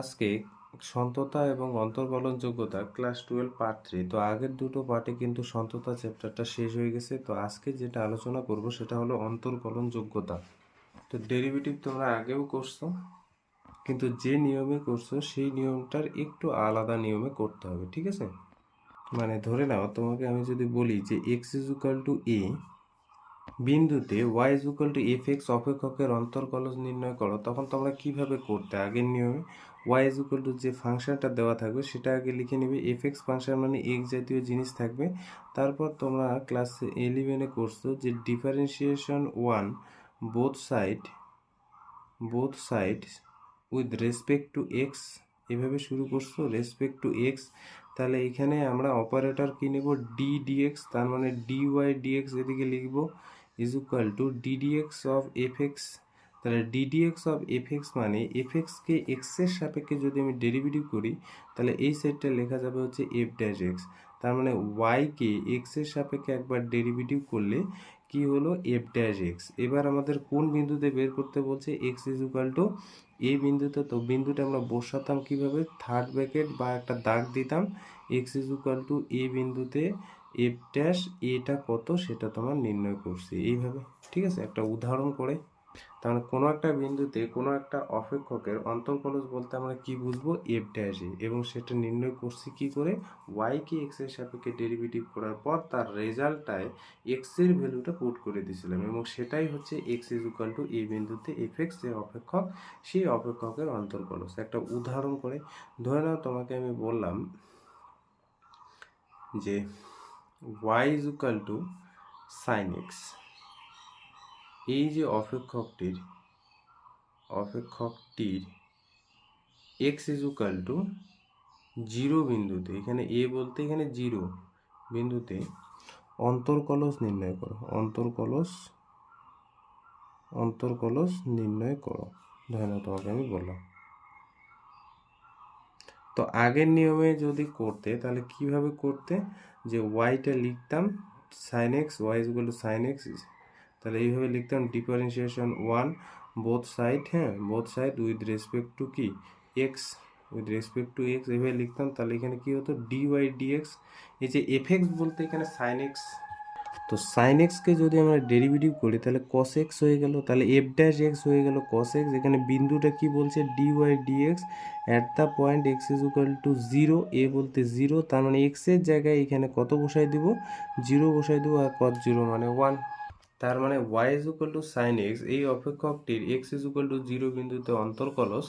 আজকে সন্ততা এবং অন্তর্কলনযোগ্যতা ক্লাস টুয়েলভ পার্ট থ্রি তো আগের দুটো পার্টে কিন্তু সন্ততা চ্যাপ্টারটা শেষ হয়ে গেছে, তো আজকে যেটা আলোচনা করব সেটা হলো অন্তর্কলনযোগ্যতা তো ডেরিভেটিভ তোমরা আগেও করছ, কিন্তু যে নিয়মে করছ সেই নিয়মটার একটু আলাদা নিয়মে করতে হবে, ঠিক আছে? মানে ধরে নাও, তোমাকে আমি যদি বলি যে এক্স ইজ টু এ বিন্দুতে Y is equal to F X অপেক্ষকের অন্তর্কলজ নির্ণয় করো, তখন তোমরা কীভাবে করতে? আগের নিয়মে ওয়াই ইজ ইকুয়াল টু যে ফাংশনটা দেওয়া থাকবে, সেটা আগে লিখে নেবে। এফ এক্স ফাংশন মানে এক্স জাতীয় জিনিস থাকবে। তারপর তোমরা ক্লাস ইলেভেনে করছ যে differentiation on both side both side with respect to X এভাবে শুরু করছ রেসপেক্ট টু এক্স তাহলে এখানে আমরা অপারেটর কি নেব? ডি ডিএক্স তার মানে ডি ওয়াই ডিএক্স এদিকে লিখব। Is equal to DDX of F X তাহলে ডিডিএক্স অফ এফ এক্স মানে এফ এক্সকে এক্সের সাপেক্ষে যদি আমি ডেরিভেটিভ করি, তাহলে এই সেটটা লেখা যাবে হচ্ছে এফ ড্যাশ এক্স তার মানে ওয়াইকে এক্সের সাপেক্ষে একবার ডেরিভেটিভ করলে কি হলো? এফ ড্যাশ এক্স এবার আমাদের কোন বিন্দুতে বের করতে বলছে? এক্স ইজ ইকুয়াল টু এই বিন্দুতে। তো বিন্দুটা আমরা বসাতাম কীভাবে? থার্ড ব্র্যাকেট বা একটা দাগ দিতাম। X is equal to A বিন্দুতে এফ ড্যাশ এটা কত সেটা তোমার নির্ণয় করছি এইভাবে, ঠিক আছে? একটা উদাহরণ করে। তার মানে কোনো একটা বিন্দুতে কোনো একটা অপেক্ষকের অন্তর্কলজ বলতে আমরা কি বুঝব? এফ ড্যাশ এবং সেটা নির্ণয় করছি কি করে? ওয়াই কে এক্সের সাপেক্ষে ডেরিভেটিভ করার পর তার রেজাল্টটায় এক্সের ভ্যালুটা পুট করে দিয়েছিলাম। এবং সেটাই হচ্ছে এক্স ইজ ইকুয়াল টু এই বিন্দুতে এফ এক্স যে অপেক্ষক, সেই অপেক্ষকের অন্তর্কলজ। একটা উদাহরণ করে। ধরে নাও তোমাকে আমি বললাম যে Y is equal to sine X এই যে অপেক্ষকটির অপেক্ষকটির X is equal to zero বিন্দুতে, এখানে এ বলতে এখানে জিরো বিন্দুতে অন্তর্কলস নির্ণয় করো, অন্তর্কলস অন্তর্কলস নির্ণয় করো। নাও, তোমাকে আমি বললাম। তো আগের নিয়মে যদি করতে, তাহলে কীভাবে করতে? যে ওয়াইটা লিখতাম sine X Y is to sine X তাহলে এইভাবে লিখতাম ডিফারেন্সিয়েশন ওয়ান বোথ সাইড হ্যাঁ both side with respect to কি? X with respect to X এভাবে লিখতাম, তাহলে এখানে কী হতো? ডি ওয়াই ডি এক্স এই যে এফ এক্স বলতে এখানে সাইন এক্স তো সাইন এক্সকে যদি আমরা ডেরিভেটিভ করি, তাহলে কস এক্স হয়ে গেল, তাহলে এফ ড্যাশ এক্স হয়ে গেল কস এক্স এখানে বিন্দুটা কি বলছে? D Y DX at the point X is equal to zero এ বলতে জিরো তার মানে এক্সের জায়গায় এখানে কত বসাই দিব? জিরো বসাই দেবো আর কত জিরো মানে ওয়ান তার মানে Y is equal to sine X এই অপেক্ষকটির X is equal to zero বিন্দুতে অন্তর্কলস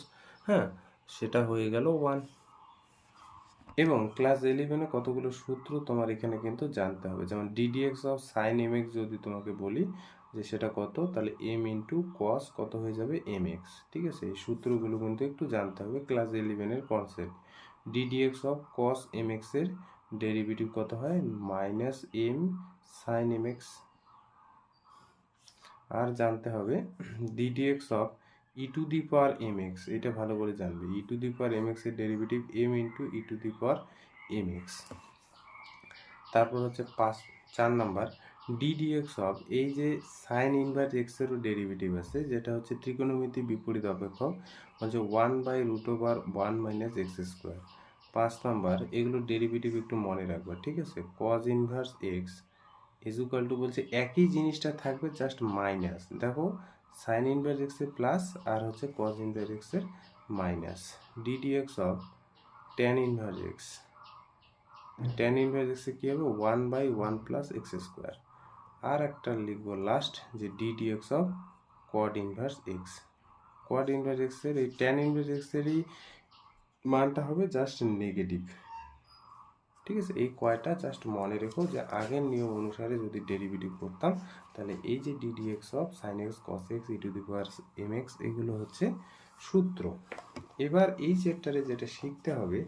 হ্যাঁ? সেটা হয়ে গেল ওয়ান এবং ক্লাস ইলেভেনে কতগুলো সূত্র তোমার এখানে কিন্তু জানতে হবে। যেমন DDX of sine M X যদি তোমাকে বলি যে সেটা কত, তাহলে এম ইন্টু কস কত হয়ে যাবে এম এক্স ঠিক আছে? এই সূত্রগুলো কিন্তু একটু জানতে হবে ক্লাস ইলেভেনের concept DDX of cos M এক্সের ডেরিভেটিভ কত হয়? Minus M sine M X আর জানতে হবে DDX of E to the power M X এটা ভালো করে জানবে। E to the power M এক্সের derivative M into E to the power M X তারপর হচ্ছে পাঁচ, চার নাম্বার ডিডিএক্স অফ এই যে সাইন ইনভার্স এক্সেরও ডেরিভেটিভ আছে, যেটা হচ্ছে ত্রিকোণমিতি বিপরীত অপেক্ষক হচ্ছে one by root over one minus X square পাঁচ নাম্বার, এগুলো ডেরিভেটিভ একটু মনে রাখবে, ঠিক আছে? Cos inverse X is equal to বলছে একই জিনিসটা থাকবে জাস্ট মাইনাস দেখো সাইন ইনভার্স এক্সের প্লাস আর হচ্ছে কজ ইনভার্স এক্সের minus DDX of tan inverse X tan inverse এক্সে কী হবে? One by one plus X square আর একটা লিখব লাস্ট যে DDX of cot inverse X cot inverse এক্সের এই টেন ইনভার্স এক্সেরই মানটা হবে জাস্ট নেগেটিভ ঠিক আছে? এই কয়টা জাস্ট মনে রেখো যে আগের নিয়ম অনুসারে যদি ডেরিভেটিভ করতাম, তাহলে এই যে DDX of sine X cos X E the power M X এগুলো হচ্ছে সূত্র। এবার এই চ্যাপ্টারে যেটা শিখতে হবে,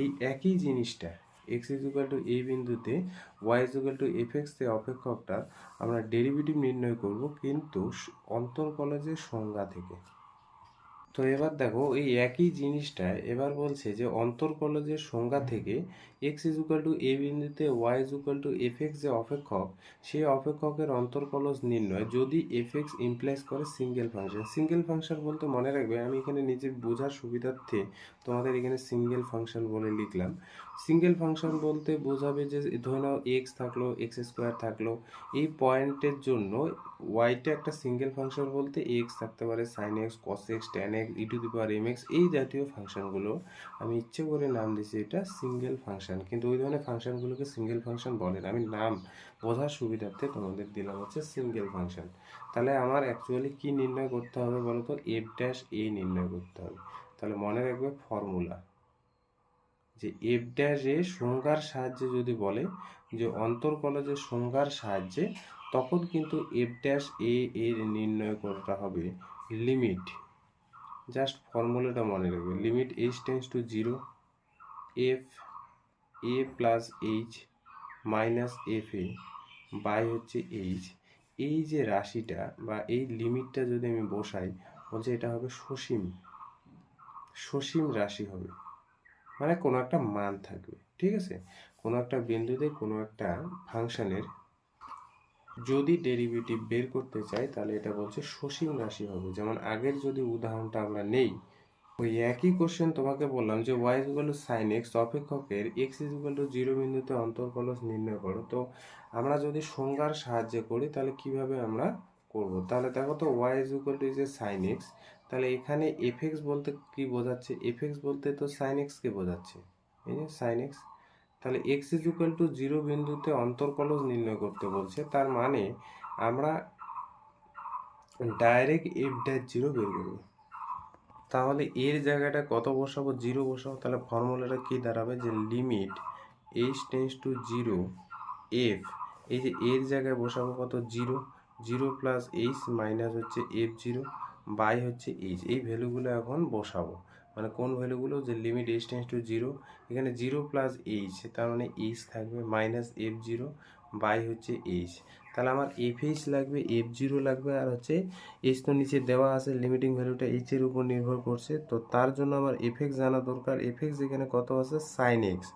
এই একই জিনিসটা এক্স ইজুকাল টু এ বিন্দুতে Y is equal to F X অপেক্ষকটা আমরা ডেরিভেটিভ নির্ণয় করব কিন্তু অন্তর্কলজের সংজ্ঞা থেকে। তো এবার দেখো, এই একই জিনিসটা এবার বলছে যে অন্তর্কলজের সংজ্ঞা থেকে x is equal to a বিন্দুতে y is equal to f x যে অপেক্ষক, সেই অপেক্ষকের অন্তর্কলজ নির্ণয় যদি এফ এক্স ইমপ্লাইজ করে সিঙ্গেল ফাংশন সিঙ্গেল ফাংশন বলতে মনে রাখবে, আমি এখানে নিজে বোঝার সুবিধার্থে তোমাদের এখানে সিঙ্গেল ফাংশন বলে লিখলাম। সিঙ্গেল ফাংশন বলতে বোঝাবে যে ধরে নাও এক্স থাকল এক্স স্কোয়ার থাকল, এই পয়েন্টের জন্য ওয়াইটা একটা সিঙ্গেল ফাংশন বলতে এক্স থাকতে পারে sine X cos X tan X E to X এই জাতীয় ফাংশনগুলো আমি ইচ্ছে করে নাম দিয়েছি, এটা সিঙ্গেল ফাংশন কিন্তু ওই ধরনের ফাংশনগুলোকে সিঙ্গেল ফাংশন বলে না। আমি নাম বোঝার সুবিধার্থে তোমাদের দিলাম হচ্ছে সিঙ্গেল ফাংশন তাহলে আমার অ্যাকচুয়ালি কি নির্ণয় করতে হবে বলো তো এফ ড্যাশ এ নির্ণয় করতে হবে। তাহলে মনে রাখবে ফর্মুলা যে এফ ড্যাশ এ সংজ্ঞার সাহায্যে যদি বলে যে অন্তর্কলজের সংজ্ঞার সাহায্যে, তখন কিন্তু এফ ড্যাশ এ এর নির্ণয় করাটা হবে লিমিট জাস্ট ফর্মুলাটা মনে রাখবে limit H tends to zero F A plus H minus F A by হচ্ছে এইচ এই যে রাশিটা বা এই লিমিটটা যদি আমি বসাই, বলছে এটা হবে সসীম। সসীম রাশি হবে। মানে কোনো একটা মান থাকবে, ঠিক আছে? কোনো একটা বিন্দুতে কোনো একটা ফাংশনের যদি ডেরিভেটিভ বের করতে চাই, তাহলে এটা বলছে সসীম রাশি হবে। যেমন আগের যদি উদাহরণটা আমরা নেই, ওই একই কোশ্চেন তোমাকে বললাম যে Y to sine X অপেক্ষকের X is equal to zero বিন্দুতে অন্তর্কলজ নির্ণয় করো। তো আমরা যদি সংজ্ঞার সাহায্যে করি, তাহলে কীভাবে আমরা করব? তাহলে দেখো তো Y is equal to is a sine X তাহলে এখানে এফ এক্স বলতে কি বোঝাচ্ছে? এফ এক্স বলতে তো সাইন এক্সকে বোঝাচ্ছে। এই যে সাইন এক্স তাহলে X is equal to zero বিন্দুতে অন্তর্কলজ নির্ণয় করতে বলছে, তার মানে আমরা ডাইরেক্ট এফ ড্যাশ জিরো বের করব। তাহলে এর জায়গাটা কত বসাবো? জিরো বসাবো। তাহলে ফর্মুলাটা কি দাঁড়াবে? যে limit H tends to zero F এই যে এর জায়গায় বসাবো কত? Zero zero plus H minus হচ্ছে এফ জিরো বাই হচ্ছে এইচ এই ভ্যালুগুলো এখন বসাবো। মানে কোন ভ্যালুগুলো? যে limit H tends to zero এখানে জিরো প্লাস এইচ তার মানে এইচ থাকবে মাইনাস এফ জিরো বাই হচ্ছে এইচ তাহলে আমার এফ এইচ লাগবে এফ জিরো লাগবে, আর হচ্ছে এইচ তো নিচে দেওয়া আছে লিমিটিং ভ্যালুটা এইচের উপর নির্ভর করছে। তো তার জন্য আমার এফ এক্স জানা দরকার। এফ এক্স এখানে কত আছে? সাইন এক্স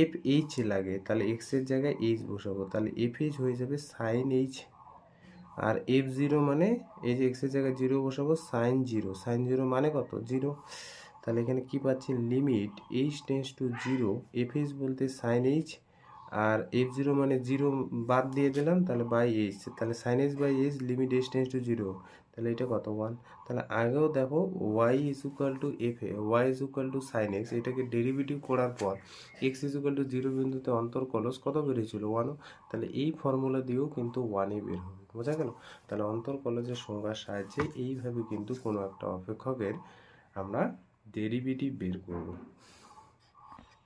এফ এইচ লাগে, তাহলে এক্সের জায়গায় এইচ বসাবো। তাহলে এফ এইচ হয়ে যাবে সাইন এইচ আর এফ জিরো মানে এই যে এক্সের জায়গায় জিরো বসাবো সাইন জিরো সাইন জিরো মানে কত? জিরো তাহলে এখানে কি পাচ্ছি? Limit H tends to zero F H বলতে সাইন এইচ আর এফ জিরো মানে জিরো বাদ দিয়ে দিলাম, তাহলে বাই এইচ তাহলে sine H by H limit H tends to zero তাহলে এটা কত? ওয়ান তাহলে আগেও দেখো Y is equal to F A Y is equal to sine X এটাকে ডেরিভেটিভ করার পর X is equal to zero বিন্দুতে অন্তর্কলস কত বেরিয়েছিল? ওয়ানও তাহলে এই ফর্মুলা দিয়েও কিন্তু ওয়ানই বের হবে, বোঝা গেল? তাহলে অন্তর্কলজের সংজ্ঞার সাহায্যে এইভাবে কিন্তু কোনো একটা অপেক্ষকের আমরা ডেরিভেটিভ বের করব।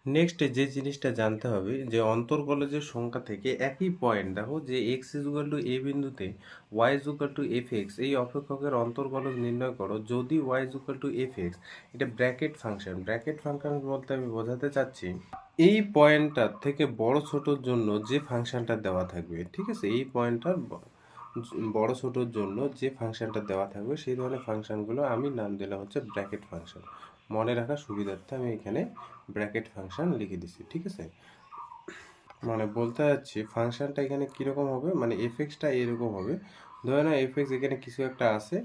নেক্সট যে জিনিসটা জানতে হবে, যে অন্তর্কলজের সংখ্যা থেকে একই পয়েন্ট দেখো, যে X is equal to A বিন্দুতে Y is equal to F X এই অপেক্ষকের অন্তর্কলজ নির্ণয় করো। যদি Y is equal to F X এটা ব্র্যাকেট ফাংশন ব্র্যাকেট ফাংশন বলতে আমি বোঝাতে চাচ্ছি, এই পয়েন্টটার থেকে বড় ছোটোর জন্য যে ফাংশনটা দেওয়া থাকবে, ঠিক আছে? এই পয়েন্টটার বড় ছোটোর জন্য যে ফাংশনটা দেওয়া থাকবে, সেই ধরনের ফাংশনগুলো আমি নাম দিলাম হচ্ছে ব্র্যাকেট ফাংশন। মনে রাখার সুবিধার্থে আমি এখানে ব্র্যাকেট ফাংশন লিখে দিচ্ছি ঠিক আছে? মানে বলতে যাচ্ছি ফাংশনটা এখানে কীরকম হবে? মানে এফএক্সটা এরকম হবে। ধরে না এফএক্স এখানে কিছু একটা আছে,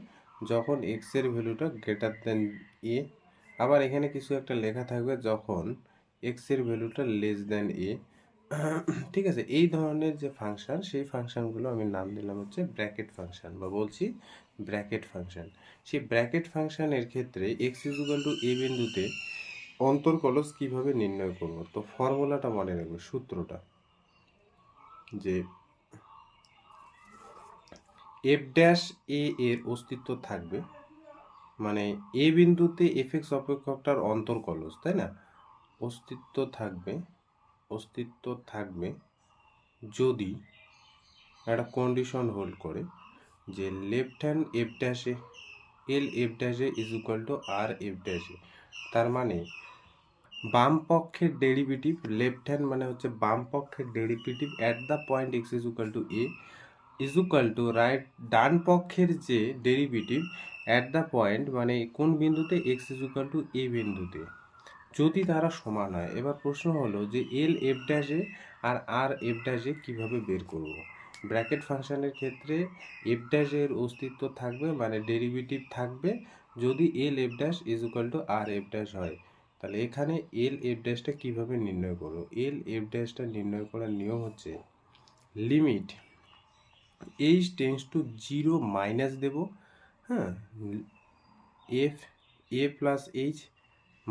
যখন এক্সের ভ্যালুটা গ্রেটার দেন এ আবার এখানে কিছু একটা লেখা থাকবে যখন এক্সের ভ্যালুটা লেস দেন এ ঠিক আছে, এই ধরনের যে ফাংশন সেই ফাংশনগুলো আমি নাম দিলাম হচ্ছে ব্র্যাকেট ফাংশান বা বলছি ব্র্যাকেট ফাংশন সেই ব্র্যাকেট ফাংশানের ক্ষেত্রে এক্স ইজুকাল টু এ বিন্দুতে অন্তর্কলস কীভাবে নির্ণয় করব? তো ফর্মুলাটা মনে রাখবে, সূত্রটা। যে এফ ড্যাশ এ এর অস্তিত্ব থাকবে মানে এ বিন্দুতে এফ এক্স অপেক্ষকটার অন্তর্কলস তাই না? অস্তিত্ব থাকবে অস্তিত্ব থাকবে যদি একটা কন্ডিশন হোল্ড করে যে লেফট হ্যান্ড এফ ড্যাশে L F ড্যাশে is equal to R f ড্যাশে তার মানে বাম পক্ষের ডেরিভেটিভ লেফট হ্যান্ড মানে হচ্ছে বাম পক্ষের derivative at the point x is equal to a is equal to right ডান পক্ষের যে ডেরিভেটিভ অ্যাট দ্য পয়েন্ট মানে কোন বিন্দুতে x is equal to a বিন্দুতে। যদি তারা সমান হয়, এবার প্রশ্ন হলো যে এল এফ ড্যাশে আর আর এফ ড্যাশে কীভাবে বের করব? ব্র্যাকেট ফাংশনের ক্ষেত্রে এফ ড্যাশের অস্তিত্ব থাকবে মানে ডেরিভেটিভ থাকবে। যদি L f dash is equal to R f dash হয়, তাহলে এখানে এল এফ ড্যাশটা কীভাবে নির্ণয় করব? এল এফ ড্যাশটা নির্ণয় করার নিয়ম হচ্ছে limit h tends to zero minus দেব হ্যাঁ? F a plus h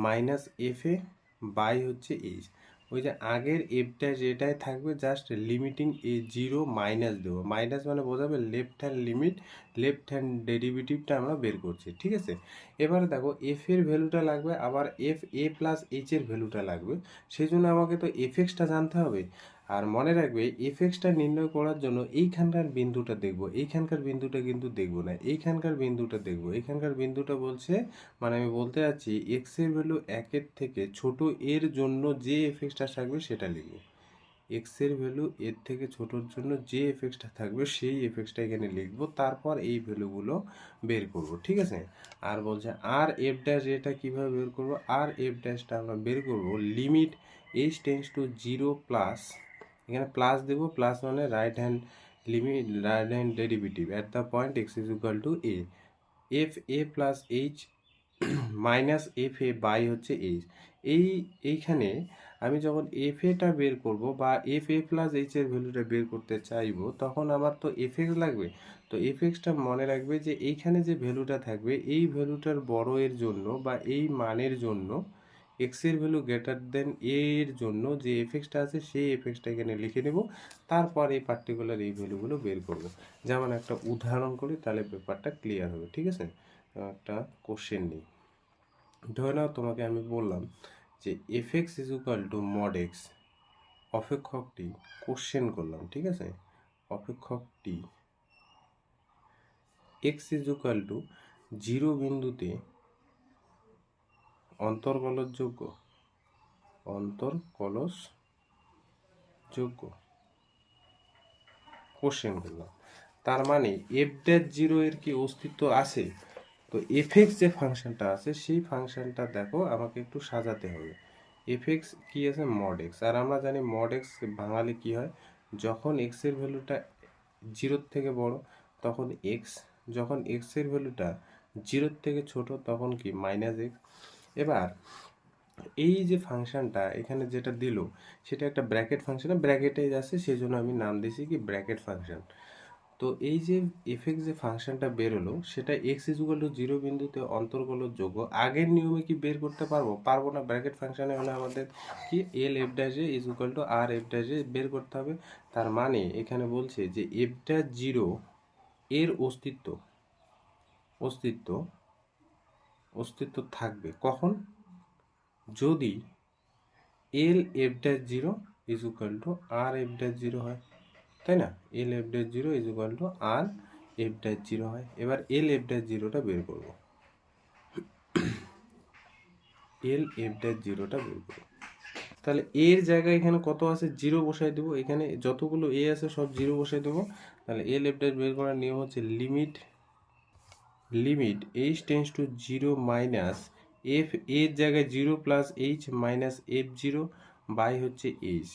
minus f a by হচ্ছে এইচ ওই যে আগের এফটা যেটাই থাকবে জাস্ট লিমিটিং এ জিরো মাইনাস দেবো। মাইনাস মানে বোঝাবে left hand limit left hand ডেরিভেটিভটা আমরা বের করছি, ঠিক আছে? এবারে দেখো এফ এর ভ্যালুটা লাগবে, আবার এফ এ প্লাস এইচ এর ভ্যালুটা লাগবে। সেই জন্য আমাকে তো এফ এক্সটা জানতে হবে। আর মনে রাখবে এফ এক্সটা নির্ণয় করার জন্য এইখানকার বিন্দুটা দেখব, এইখানকার বিন্দুটা কিন্তু দেখব না, এইখানকার বিন্দুটা দেখব। এইখানকার বিন্দুটা বলছে মানে আমি বলতে যাচ্ছি এক্সের ভ্যালু একের থেকে ছোট এর জন্য যে এফ এক্সটা থাকবে সেটা লিখব। এক্সের ভ্যালু এর থেকে ছোটোর জন্য যে এফ এক্সটা থাকবে সেই এফ এক্সটা এখানে লিখব, তারপর এই ভ্যালুগুলো বের করব, ঠিক আছে? আর বলছে আর এফ ড্যাশ এটা কীভাবে বের করব? আর এফ ড্যাশটা আমরা বের করব limit h tends to zero plus এখানে প্লাস দেবো প্লাস মানে right hand limit right hand derivative at the point x is equal to a f a plus h minus f a by হচ্ছে H এই, এইখানে আমি যখন F এটা বের করব বা এফ এ প্লাস এইচ এর ভ্যালুটা বের করতে চাইব, তখন আমার তো এফ এক্স লাগবে। তো এফ এক্সটা মনে রাখবে যে এইখানে যে ভ্যালুটা থাকবে, এই ভ্যালুটার বড় এর জন্য বা এই মানের জন্য এক্সের ভ্যালু গ্রেটার দেন এর জন্য যে এফেক্সটা আছে, সেই এফেক্সটা এখানে লিখে নেব। তারপর এই পার্টিকুলার এই ভ্যালুগুলো বের করব। যেমন একটা উদাহরণ করি, তাহলে পেপারটা ক্লিয়ার হবে, ঠিক আছে? একটা কোশ্চেন নিই। ধরে নাও তোমাকে আমি বললাম যে f x is equal to mod x অপেক্ষকটি question করলাম, ঠিক আছে? অপেক্ষকটি x is equal to zero বিন্দুতে অন্তর্কলসযোগ্য অন্তর্কলসযোগ্য কোশ্চেন করলাম তার মানে এফ ড্যাশ জিরো এর কি অস্তিত্ব আছে? তো এফএক্স যে ফাংশনটা আছে, সেই ফাংশনটা দেখো, আমাকে একটু সাজাতে হবে। এফএক্স কি আছে? মড এক্স আর আমরা জানি মড এক্স বাঙালি কি হয়? যখন এক্সের ভ্যালুটা জিরোর থেকে বড়, তখন এক্স যখন এক্সের ভ্যালুটা জিরোর থেকে ছোট, তখন কি? মাইনাস এক্স এবার এই যে ফাংশনটা, এখানে যেটা দিল, সেটা একটা ব্র্যাকেট ফাংশন ব্র্যাকেটে যাচ্ছে সেই জন্য আমি নাম দিয়েছি কি ব্র্যাকেট ফাংশন। তো এই যে এফেক্ট যে ফাংশনটা বেরোলো, সেটা এক্স ইজুকাল টু জিরো বিন্দুতে অন্তর্গল যোগ্য আগের নিয়মে কি বের করতে পারব? পারব না, ব্র্যাকেট ফাংশানে হলে আমাদের কি? L F ড্যাশে is equal to R f ড্যাশে বের করতে হবে। তার মানে এখানে বলছে যে এফ ড্যাশ জিরো এর অস্তিত্ব অস্তিত্ব অস্তিত্ব থাকবে। কখন? যদি L f dash zero is equal to R f dash zero হয়, তাই না? L f dash zero is equal to R f dash zero হয়। এবার এল এফ ড্যাশ জিরোটা বের করব। এল এফ ড্যাশ জিরোটা বের করব। তাহলে এর জায়গায় এখানে কত আছে? জিরো বসাই দেবো। এখানে যতগুলো এ আছে, সব জিরো বসাই দেবো। তাহলে এল এফ ড্যাশ বের করার নিয়ম হচ্ছে limit limit h tends to zero minus f এর জায়গায় zero plus h minus f zero by হচ্ছে এইচ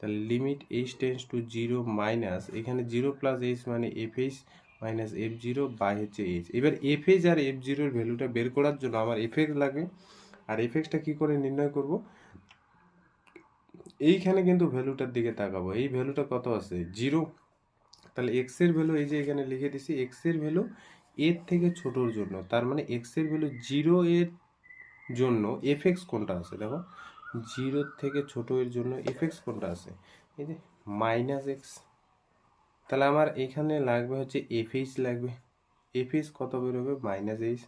তাহলে limit h tends to zero minus এখানে জিরো প্লাস এইচ মানে f h minus f zero by হচ্ছে h এবার f h আর f জিরোর ভ্যালুটা বের করার জন্য আমার এফেক্ট লাগবে আর এফেক্টটা কী করে নির্ণয় করব? এইখানে কিন্তু ভ্যালুটার দিকে তাকাবো, এই ভ্যালুটা কত আছে? জিরো তাহলে এক্সের ভ্যালু এই যে এখানে লিখে দিছি এক্সের ভ্যালু এর থেকে ছোটোর জন্য, তার মানে এক্সের ভ্যালু জিরো এর জন্য এফএক্স কোনটা আছে? দেখো জিরোর থেকে ছোটো এর জন্য এফএক্স কোনটা আছে? এই যে মাইনাস এক্স তাহলে আমার এখানে লাগবে হচ্ছে এফএইচ লাগবে। এফএইচ কত বেরোবে? মাইনাস এইচ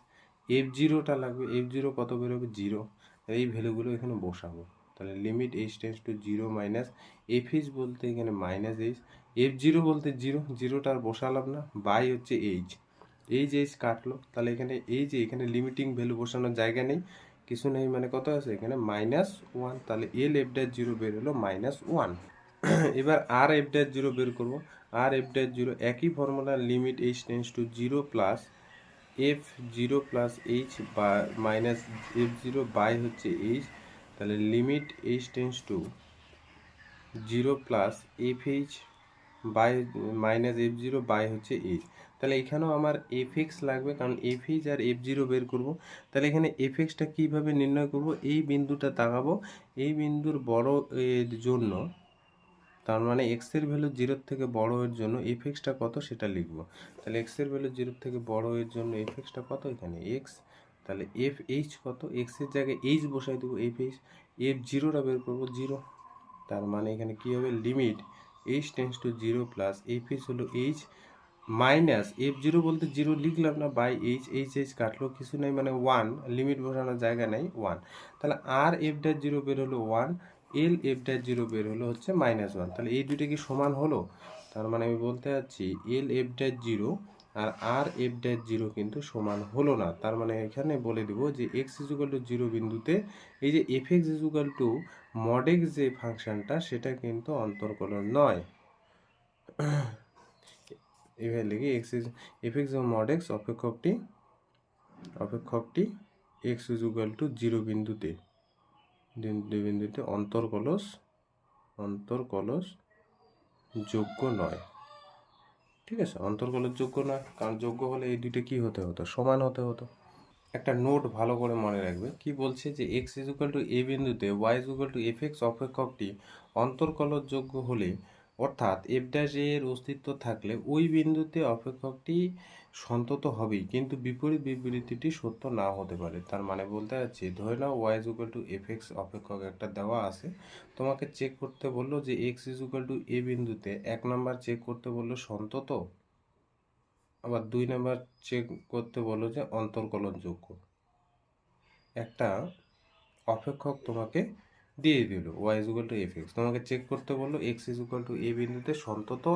এফ জিরোটা লাগবে এফ জিরো কত বেরোবে? জিরো এই ভ্যালুগুলো এখানে বসাবো। তাহলে limit h tends to zero minus f h বলতে এখানে মাইনাস এইচ এফ জিরো বলতে জিরো জিরোটা আর বসালাম না বাই হচ্ছে এইচ এই যে কাটলো, তাহলে এখানে এই যে এখানে লিমিটিং ভ্যালু বসানোর জায়গা নেই, কিছু নেই মানে কত আছে এখানে? মাইনাস ওয়ান তাহলে এল এফ ড্যাশ জিরো বের হলো মাইনাস ওয়ান এবার আর এফ ড্যাশ জিরো বের করব। আর এফ ড্যাশ জিরো একই formula limit h tends to zero plus f zero plus h বা মাইনাস এফ জিরো বাই হচ্ছে এইচ তাহলে limit h tends to zero plus f h by minus f zero by হচ্ছে H তাহলে এখানেও আমার F x লাগবে, কারণ F R F zero বের করব। তাহলে এখানে এফ এক্সটা কীভাবে নির্ণয় করব? এই বিন্দুটা তাকাবো। এই বিন্দুর বড় এর জন্য, তার মানে এক্সের ভ্যালু জিরোর থেকে বড় এর জন্য এফ এক্সটা কত সেটা লিখব। তাহলে এক্সের ভ্যালু জিরোর থেকে বড় এর জন্য এফ এক্সটা কত? এখানে এক্স তাহলে এফ এইচ কত? এক্সের জায়গায় এইচ বসাই দেবো এফ এইচ এফ জিরোটা বের করব জিরো তার মানে এখানে কী হবে? Limit h tends to zero plus f h হলো এইচ মাইনাস এফ জিরো বলতে জিরো লিখলাম না বাই এইচ এইচ এইচ কাটলো, কিছু নাই মানে ওয়ান লিমিট বসানোর জায়গা নেই ওয়ান তাহলে আর এফ ড্যাশ জিরো বের হলো one L f dash zero বের হলো হচ্ছে মাইনাস ওয়ান তাহলে এই দুটো কি সমান হলো? তার মানে আমি বলতে চাচ্ছি এল এফ ড্যাশ জিরো আর আর এফ ড্যাশ জিরো কিন্তু সমান হলো না। তার মানে এখানে বলে দিব যে এক্স ইজুকাল টু জিরো বিন্দুতে এই যে f x is equal to mod x যে ফাংশনটা সেটা কিন্তু অন্তর্কলন নয়। এভাবে লিখি x is f x mod x অপেক্ষকটি অপেক্ষকটি x is equal to zero বিন্দুতে। বিন্দুতে অন্তর্কলস অন্তর্কলস যোগ্য নয়। ঠিক আছে? অন্তর্কলস যোগ্য নয়। কারণ যোগ্য হলে এই দুইটা কি হতে হতো? সমান হতে হতো। একটা নোট ভালো করে মনে রাখবে। কি বলছে যে এক্স ইজুকাল টু এ বিন্দুতে y is equal to f x অপেক্ষকটি অন্তর্কলস যোগ্য হলে অর্থাৎ এফ ড্যাশ এর অস্তিত্ব থাকলে ওই বিন্দুতে অপেক্ষকটি সন্তত হবেই, কিন্তু বিপরীত বিবৃতিটি সত্য না হতে পারে। তার মানে বলতে যাচ্ছি, ধরে নাও y is equal to f x অপেক্ষক একটা দেওয়া আছে। তোমাকে চেক করতে বলল যে এক্স ইজুকাল টু এ বিন্দুতে এক নাম্বার চেক করতে বলল সন্তত, আবার দুই নাম্বার চেক করতে বলল যে অন্তর্কলনযোগ্য। একটা অপেক্ষক তোমাকে দিয়ে দিল y is equal to f x তোমাকে চেক করতে বলল এক্স ইজুকাল টু এ বিন্দুতে সন্তত,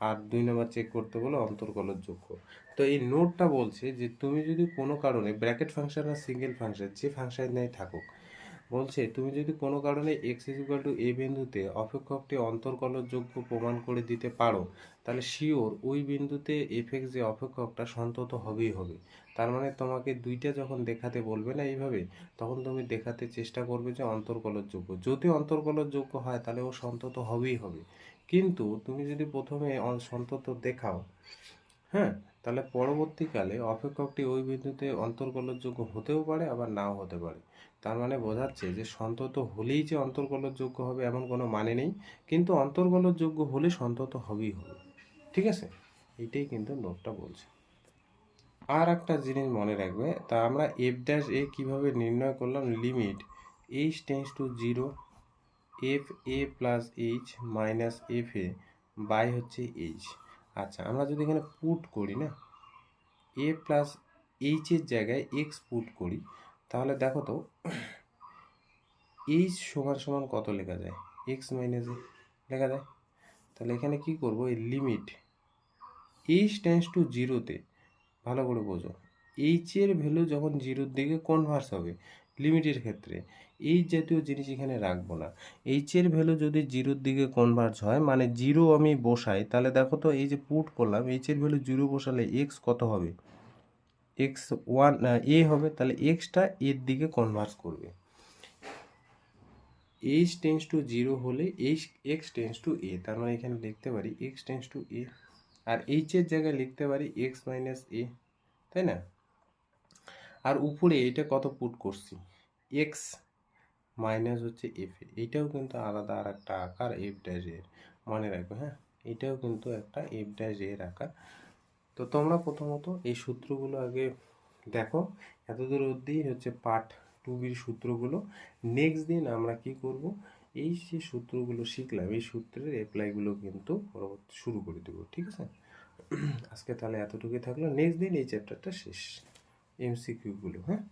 আর দুই নম্বর চেক করতে বলো অন্তর্কলনযোগ্য তো এই নোটটা বলছে যে, তুমি যদি কোনো কারণে ব্র্যাকেট ফাংশন আর সিঙ্গেল ফাংশন যে ফাংশন নেই থাকুক বলছে, তুমি যদি কোনো কারণে এক্স ইজুকাল টু এ বিন্দুতে অপেক্ষকটি অন্তর্কলনযোগ্য প্রমাণ করে দিতে পারো, তাহলে শিওর ওই বিন্দুতে এফ এক্স যে অপেক্ষকটা সন্তত হবেই হবে। তার মানে তোমাকে দুইটা যখন দেখাতে বলবে না এইভাবে, তখন তুমি দেখাতে চেষ্টা করবে যে অন্তর্কলনযোগ্য। যদি অন্তর্কলনযোগ্য হয়, তাহলে ও সন্তত হবেই হবে। কিন্তু তুমি যদি প্রথমে সন্তত দেখাও হ্যাঁ তাহলে পরবর্তীকালে অপেক্ষকটি ওই বিন্দুতে অন্তর্কলনযোগ্য হতেও পারে, আবার নাও হতে পারে। তার মানে বোঝাচ্ছে যে সন্তত হলেই যে অন্তর্কলনযোগ্য হবে এমন কোনো মানে নেই, কিন্তু অন্তর্কলনযোগ্য হলে সন্তত হবেই হবে। ঠিক আছে? এইটাই কিন্তু নোটটা বলছে। আর একটা জিনিস মনে রাখবে, তা আমরা এফ ড্যাশ এ কীভাবে নির্ণয় করলাম? Limit h tends to zero f a plus h minus f a by হচ্ছে এইচ আচ্ছা আমরা যদি এখানে পুট করি, না? এ প্লাস এইচের জায়গায় এক্স পুট করি, তাহলে দেখো তো এইচ সমান সমান কত লেখা যায়? এক্স মাইনাস লেখা যায়। তাহলে এখানে কি করব? এই লিমিট এইচ টেন্স টু জিরোতে ভালো করে বোঝো এইচের ভ্যালু যখন জিরোর দিকে কনভার্স হবে লিমিটের ক্ষেত্রে এই জাতীয় জিনিস এখানে রাখব না। এইচের ভ্যালু যদি জিরোর দিকে কনভার্স হয় মানে জিরো আমি বসাই, তাহলে দেখো তো এই যে পুট করলাম এইচের ভ্যালু জিরো বসালে এক্স কত হবে? এক্স ওয়ান এ হবে, তাহলে এক্সটা এর দিকে কনভার্স করবে। এইচ টেন্স টু জিরো হলে h x tends to a তার মানে এখানে লিখতে পারি এক্স টেন্স টু এ আর এইচের জায়গায় লিখতে পারি এক্স মাইনাস এ তাই না? আর উপরে এটা কত পুট করছি? এক্স মাইনাস হচ্ছে এফ এইটাও কিন্তু আলাদা আর একটা আকার এফ ড্যাশ এর। মনে রাখবে হ্যাঁ? এটাও কিন্তু একটা এফ ড্যাশ এর আকার। তো তোমরা প্রথমত এই সূত্রগুলো আগে দেখো। এতদূর অবধি হচ্ছে পার্ট টু বির সূত্রগুলো। নেক্সট দিন আমরা কি করব? এই যে সূত্রগুলো শিখলাম, এই সূত্রের অ্যাপ্লাইগুলো কিন্তু পরবর্তী শুরু করে দেবো, ঠিক আছে? আজকে তাহলে এতটুকুই থাকল। নেক্সট দিন এই চ্যাপ্টারটা শেষ। এমসিকিউগুলো হ্যাঁ?